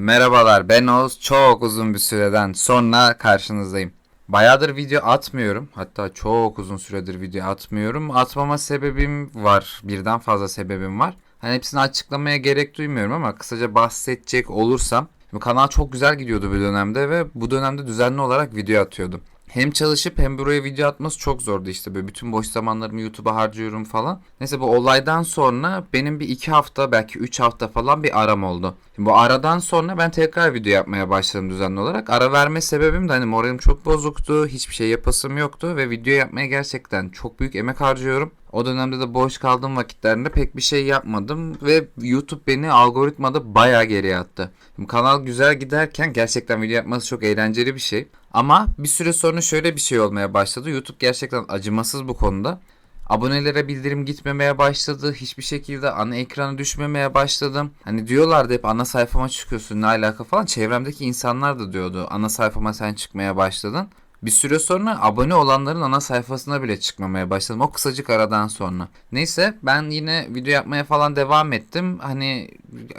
Merhabalar ben Oğuz. Çok uzun bir süreden sonra karşınızdayım. Bayağıdır video atmıyorum. Hatta çok uzun süredir video atmıyorum. Atmama sebebim var. Birden fazla sebebim var. Hani hepsini açıklamaya gerek duymuyorum ama kısaca bahsedecek olursam. Kanal çok güzel gidiyordu bir dönemde ve bu dönemde düzenli olarak video atıyordum. Hem çalışıp hem buraya video atması çok zordu işte böyle bütün boş zamanlarımı YouTube'a harcıyorum falan. Neyse bu olaydan sonra benim bir iki hafta belki üç hafta falan bir aram oldu. Şimdi bu aradan sonra ben tekrar video yapmaya başladım düzenli olarak. Ara verme sebebim de hani moralim çok bozuktu. Hiçbir şey yapasım yoktu ve video yapmaya gerçekten çok büyük emek harcıyorum. O dönemde de boş kaldığım vakitlerinde pek bir şey yapmadım ve YouTube beni algoritmada bayağı geriye attı. Şimdi kanal güzel giderken gerçekten video yapması çok eğlenceli bir şey. Ama bir süre sonra şöyle bir şey olmaya başladı. YouTube gerçekten acımasız bu konuda. Abonelere bildirim gitmemeye başladı. Hiçbir şekilde ana ekrana düşmemeye başladım. Hani diyorlardı hep ana sayfama çıkıyorsun ne alaka falan. Çevremdeki insanlar da diyordu ana sayfama sen çıkmaya başladın. Bir süre sonra abone olanların ana sayfasına bile çıkmamaya başladım. O kısacık aradan sonra. Neyse ben yine video yapmaya falan devam ettim. Hani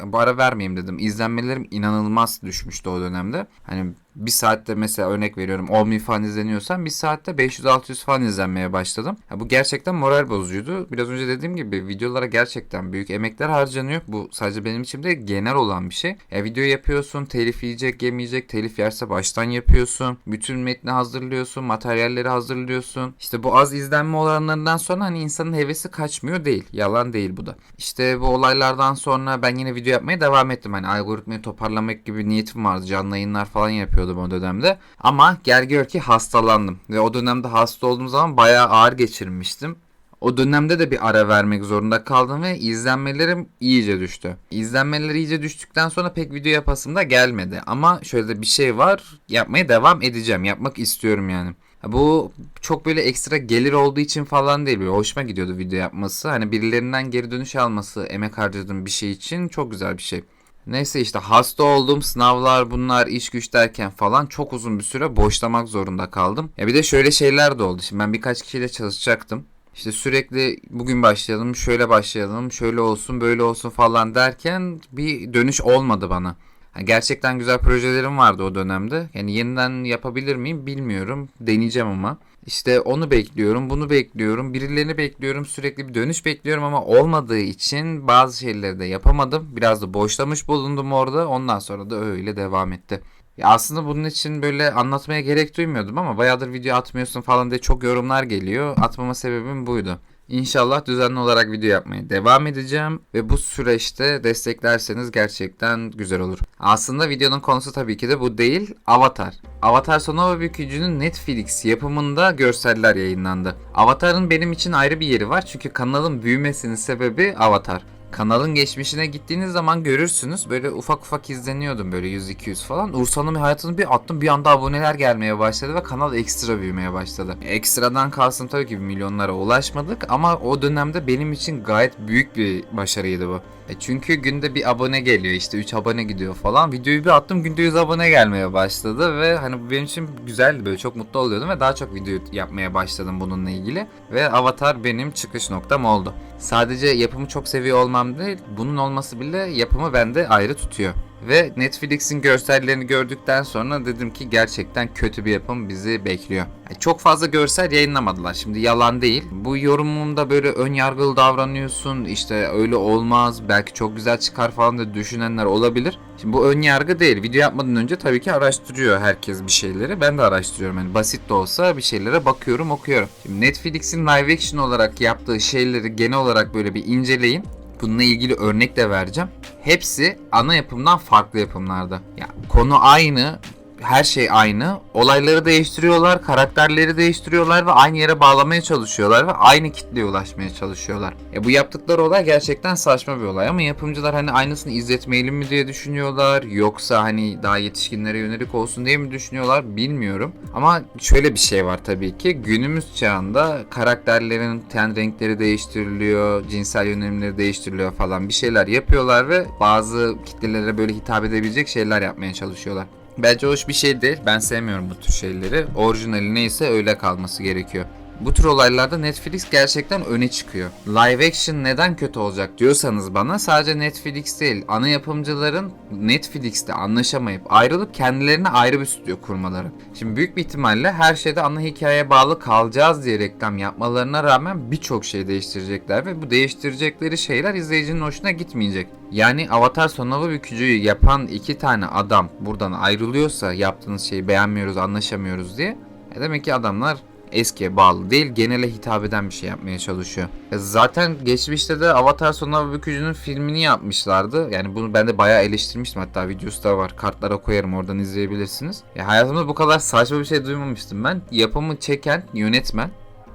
bu ara vermeyeyim dedim. İzlenmelerim inanılmaz düşmüştü o dönemde. Hani bir saatte mesela örnek veriyorum 10 bin falan izleniyorsam bir saatte 500-600 falan izlenmeye başladım. Ya bu gerçekten moral bozucuydu. Biraz önce dediğim gibi videolara gerçekten büyük emekler harcanıyor. Bu sadece benim için de genel olan bir şey. Ya video yapıyorsun, telif yiyecek, yemeyecek, telif yerse baştan yapıyorsun. Bütün metni hazırlıyorsun, materyalleri hazırlıyorsun. İşte bu az izlenme oranlarından sonra hani insanın hevesi kaçmıyor değil. Yalan değil bu da. İşte bu olaylardan sonra ben yine video yapmaya devam ettim. Hani algoritmayı toparlamak gibi niyetim vardı. Canlı yayınlar falan yapıyordum o dönemde. Ama gel gör ki hastalandım. Ve o dönemde hasta olduğum zaman bayağı ağır geçirmiştim. O dönemde de bir ara vermek zorunda kaldım ve izlenmelerim iyice düştü. İzlenmeler iyice düştükten sonra pek video yapasım da gelmedi. Ama şöyle bir şey var. Yapmaya devam edeceğim. Yapmak istiyorum yani. Bu çok böyle ekstra gelir olduğu için falan değil. Böyle hoşuma gidiyordu video yapması. Hani birilerinden geri dönüş alması, emek harcadığım bir şey için çok güzel bir şey. Neyse işte hasta oldum, sınavlar bunlar, iş güç derken falan çok uzun bir süre boşlamak zorunda kaldım. Ya bir de şöyle şeyler de oldu. Şimdi ben birkaç kişiyle çalışacaktım. İşte sürekli bugün başlayalım, şöyle başlayalım, şöyle olsun, böyle olsun falan derken bir dönüş olmadı bana. Yani gerçekten güzel projelerim vardı o dönemde. Yani yeniden yapabilir miyim bilmiyorum. Deneyeceğim ama. İşte onu bekliyorum, bunu bekliyorum, birilerini bekliyorum, sürekli bir dönüş bekliyorum ama olmadığı için bazı şeyleri de yapamadım. Biraz da boşlamış bulundum orada. Ondan sonra da öyle devam etti. Ya aslında bunun için böyle anlatmaya gerek duymuyordum ama bayağıdır video atmıyorsun falan diye çok yorumlar geliyor. Atmama sebebim buydu. İnşallah düzenli olarak video yapmaya devam edeceğim ve bu süreçte desteklerseniz gerçekten güzel olur. Aslında videonun konusu tabii ki de bu değil, Avatar. Avatar Sonova Bükücü'nün Netflix yapımında görseller yayınlandı. Avatar'ın benim için ayrı bir yeri var çünkü kanalın büyümesinin sebebi Avatar. Kanalın geçmişine gittiğiniz zaman görürsünüz böyle ufak ufak izleniyordum böyle 100-200 falan. Ursan'ın hayatını bir attım bir anda aboneler gelmeye başladı ve kanal ekstra büyümeye başladı. Ekstradan kalsın tabii ki milyonlara ulaşmadık ama o dönemde benim için gayet büyük bir başarıydı bu. E çünkü günde bir abone geliyor işte 3 abone gidiyor falan. Videoyu bir attım günde 100 abone gelmeye başladı ve hani bu benim için güzeldi böyle çok mutlu oluyordum ve daha çok video yapmaya başladım bununla ilgili. Ve Avatar benim çıkış noktam oldu. Sadece yapımı çok seviyor olmam değil bunun olması bile yapımı bende ayrı tutuyor. Ve Netflix'in görsellerini gördükten sonra dedim ki gerçekten kötü bir yapım bizi bekliyor. Çok fazla görsel yayınlamadılar. Şimdi yalan değil. Bu yorumumda böyle ön yargılı davranıyorsun. İşte öyle olmaz. Belki çok güzel çıkar falan da düşünenler olabilir. Şimdi bu ön yargı değil. Video yapmadan önce tabii ki araştırıyor herkes bir şeyleri. Ben de araştırıyorum. Yani basit de olsa bir şeylere bakıyorum, okuyorum. Şimdi Netflix'in live action olarak yaptığı şeyleri genel olarak böyle bir inceleyin. Bununla ilgili örnek de vereceğim. Hepsi ana yapımdan farklı yapımlarda. Ya konu aynı, her şey aynı. Olayları değiştiriyorlar, karakterleri değiştiriyorlar ve aynı yere bağlamaya çalışıyorlar ve aynı kitleye ulaşmaya çalışıyorlar. E bu yaptıkları olay gerçekten saçma bir olay ama yapımcılar hani aynısını izletmeyelim mi diye düşünüyorlar yoksa hani daha yetişkinlere yönelik olsun diye mi düşünüyorlar bilmiyorum. Ama şöyle bir şey var tabii ki günümüz çağında karakterlerin ten renkleri değiştiriliyor, cinsel yönelimleri değiştiriliyor falan bir şeyler yapıyorlar ve bazı kitlelere böyle hitap edebilecek şeyler yapmaya çalışıyorlar. Bence hoş bir şey değil. Ben sevmiyorum bu tür şeyleri. Orijinali neyse öyle kalması gerekiyor. Bu tür olaylarda Netflix gerçekten öne çıkıyor. Live action neden kötü olacak diyorsanız bana sadece Netflix değil ana yapımcıların Netflix'te anlaşamayıp ayrılıp kendilerine ayrı bir stüdyo kurmaları. Şimdi büyük bir ihtimalle her şeyde ana hikayeye bağlı kalacağız diye reklam yapmalarına rağmen birçok şey değiştirecekler ve bu değiştirecekleri şeyler izleyicinin hoşuna gitmeyecek. Yani Avatar Son Hava Bükücü'yü yapan iki tane adam buradan ayrılıyorsa yaptığınız şeyi beğenmiyoruz anlaşamıyoruz diye e demek ki adamlar eskiye bağlı değil genele hitap eden bir şey yapmaya çalışıyor. E Zaten geçmişte de Avatar Son Hava Bükücü'nün filmini yapmışlardı. Yani bunu ben de bayağı eleştirmiştim hatta videosu da var. Kartlara koyarım oradan izleyebilirsiniz. Ya hayatımda bu kadar saçma bir şey duymamıştım ben. Yapımı çeken yönetmen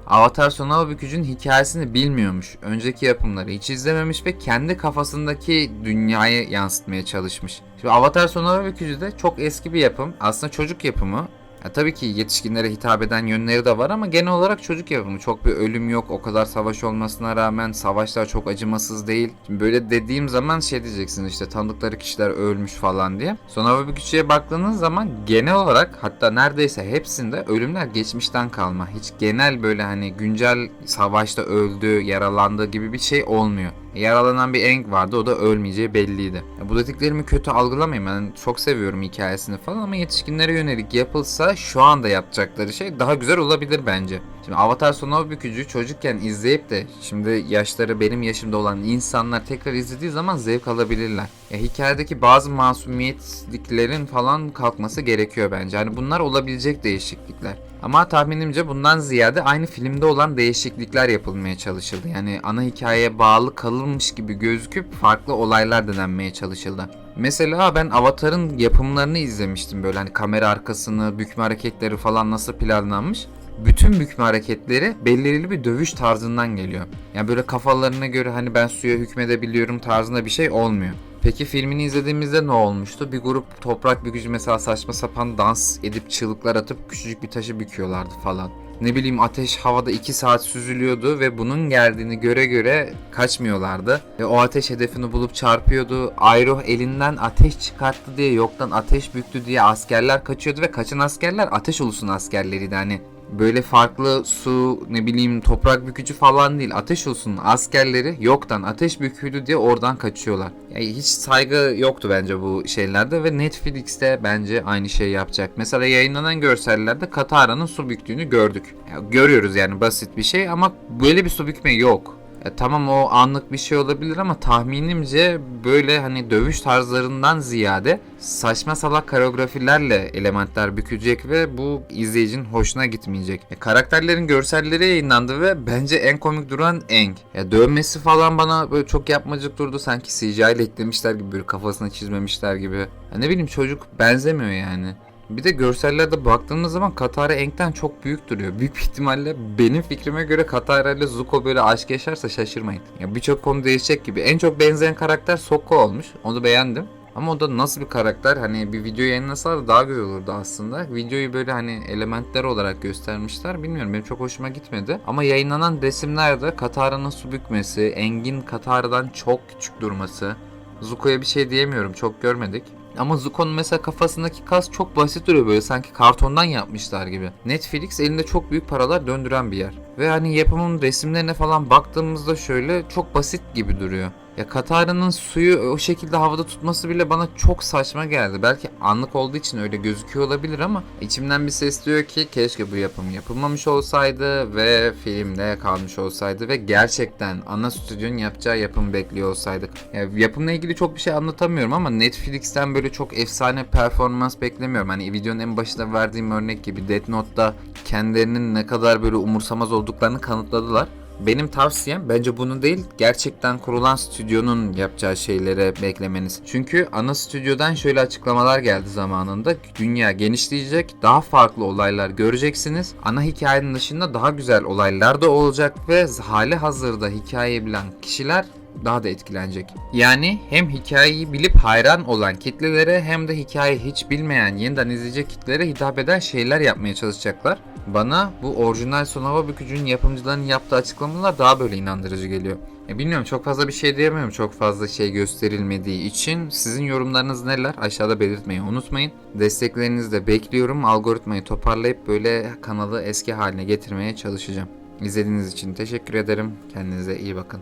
Avatar Son Hava Bükücü'nün hikayesini bilmiyormuş. Önceki yapımları hiç izlememiş ve kendi kafasındaki dünyayı yansıtmaya çalışmış. Şimdi Avatar Son Hava Bükücü de çok eski bir yapım. Aslında çocuk yapımı. Ya tabii ki yetişkinlere hitap eden yönleri de var ama genel olarak çocuk yapımı. Çok bir ölüm yok. O kadar savaş olmasına rağmen savaşlar çok acımasız değil. Şimdi böyle dediğim zaman şey diyeceksin işte tanıdıkları kişiler ölmüş falan diye. Son Hava Bükücü'ye baktığınız zaman genel olarak hatta neredeyse hepsinde ölümler geçmişten kalma. Hiç genel böyle hani güncel savaşta öldü, yaralandı gibi bir şey olmuyor. Yaralanan bir Aang vardı o da ölmeyeceği belliydi. Bu dediklerimi kötü algılamayın ben çok seviyorum hikayesini falan ama yetişkinlere yönelik yapılsa şu anda yapacakları şey daha güzel olabilir bence. Şimdi Avatar Son Bükücü çocukken izleyip de şimdi yaşları benim yaşımda olan insanlar tekrar izlediği zaman zevk alabilirler. Ya hikayedeki bazı masumiyetliklerin falan kalkması gerekiyor bence. Hani bunlar olabilecek değişiklikler. Ama tahminimce bundan ziyade aynı filmde olan değişiklikler yapılmaya çalışıldı. Yani ana hikayeye bağlı kalınmış gibi gözüküp farklı olaylar denenmeye çalışıldı. Mesela ben Avatar'ın yapımlarını izlemiştim böyle hani kamera arkasını, bükme hareketleri falan nasıl planlanmış. Bütün bükme hareketleri belirli bir dövüş tarzından geliyor. Yani böyle kafalarına göre hani ben suya hükmedebiliyorum tarzında bir şey olmuyor. Peki filmini izlediğimizde ne olmuştu? Bir grup toprak bükücü mesela saçma sapan dans edip çığlıklar atıp küçücük bir taşı büküyorlardı falan. Ne bileyim ateş havada 2 saat süzülüyordu ve bunun geldiğini göre göre kaçmıyorlardı. Ve o ateş hedefini bulup çarpıyordu. Ayruh elinden ateş çıkarttı diye yoktan ateş büktü diye askerler kaçıyordu ve kaçan askerler ateş ulusun askerleriydi. Hani böyle farklı su ne bileyim toprak bükücü falan değil ateş olsun askerleri yoktan ateş büküldü diye oradan kaçıyorlar. Yani hiç saygı yoktu bence bu şeylerde ve Netflix'te bence aynı şeyi yapacak. Mesela yayınlanan görsellerde Katara'nın su büktüğünü gördük. Yani görüyoruz yani basit bir şey ama böyle bir su bükme yok. Ya tamam o anlık bir şey olabilir ama tahminimce böyle hani dövüş tarzlarından ziyade saçma salak koreografilerle elementler bükülecek ve bu izleyicinin hoşuna gitmeyecek. Ya karakterlerin görselleri yayınlandı ve bence en komik duran Aang. Ya dövmesi falan bana böyle çok yapmacık durdu sanki CGI ile eklemişler gibi böyle kafasına çizmemişler gibi. Ya ne bileyim çocuk benzemiyor yani. Bir de görsellerde baktığımız zaman Katara Enk'ten çok büyük duruyor. Büyük ihtimalle benim fikrime göre Katara ile Zuko böyle aşk yaşarsa şaşırmayın. Ya birçok konu değişecek gibi. En çok benzeyen karakter Sokko olmuş. Onu beğendim. Ama o da nasıl bir karakter? Hani bir video yayınlasalar daha güzel olurdu aslında. Videoyu böyle hani elementler olarak göstermişler. Bilmiyorum benim çok hoşuma gitmedi. Ama yayınlanan resimlerde Katara'nın su bükmesi, Engin Katara'dan çok küçük durması. Zuko'ya bir şey diyemiyorum. Çok görmedik. Ama Zuko'nun mesela kafasındaki kas çok basit duruyor böyle sanki kartondan yapmışlar gibi. Netflix elinde çok büyük paralar döndüren bir yer. Ve hani yapımın resimlerine falan baktığımızda şöyle çok basit gibi duruyor. Ya Katara'nın suyu o şekilde havada tutması bile bana çok saçma geldi. Belki anlık olduğu için öyle gözüküyor olabilir ama içimden bir ses diyor ki keşke bu yapım yapılmamış olsaydı ve filmde kalmış olsaydı ve gerçekten ana stüdyonun yapacağı yapım bekliyor olsaydık. Ya yapımla ilgili çok bir şey anlatamıyorum ama Netflix'ten böyle çok efsane performans beklemiyorum. Hani videonun en başında verdiğim örnek gibi Death Note'da kendilerinin ne kadar böyle umursamaz olduklarını kanıtladılar. Benim tavsiyem bence bunu değil gerçekten kurulan stüdyonun yapacağı şeylere beklemeniz. Çünkü ana stüdyodan şöyle açıklamalar geldi zamanında. Dünya genişleyecek, daha farklı olaylar göreceksiniz. Ana hikayenin dışında daha güzel olaylar da olacak ve hali hazırda hikayeyi bilen kişiler daha da etkilenecek. Yani hem hikayeyi bilip hayran olan kitlelere hem de hikayeyi hiç bilmeyen yeniden izleyecek kitlelere hitap eden şeyler yapmaya çalışacaklar. Bana bu orijinal Sonava Bükücü'nün yapımcılarının yaptığı açıklamalar daha böyle inandırıcı geliyor. E bilmiyorum çok fazla bir şey diyemiyorum çok fazla şey gösterilmediği için. Sizin yorumlarınız neler? Aşağıda belirtmeyi unutmayın. Desteklerinizi de bekliyorum. Algoritmayı toparlayıp böyle kanalı eski haline getirmeye çalışacağım. İzlediğiniz için teşekkür ederim. Kendinize iyi bakın.